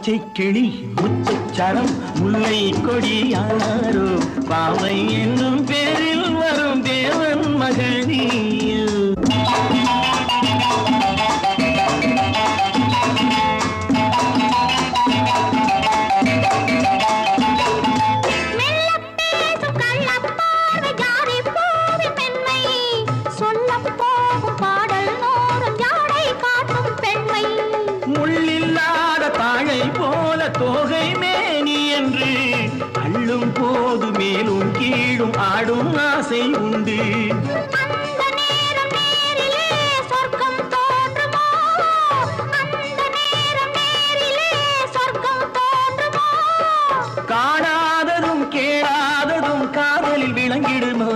பச்சை கிளி முத்துச்சரம் முல்லை கொடியாரோ பாவை போல தாழை போல தோகை மேனி என்று அள்ளும் போது மேலும் கீழும் ஆடும் ஆசை உண்டு. காணாததும் கேளாததும் காதலில் விளங்கிடுமோ?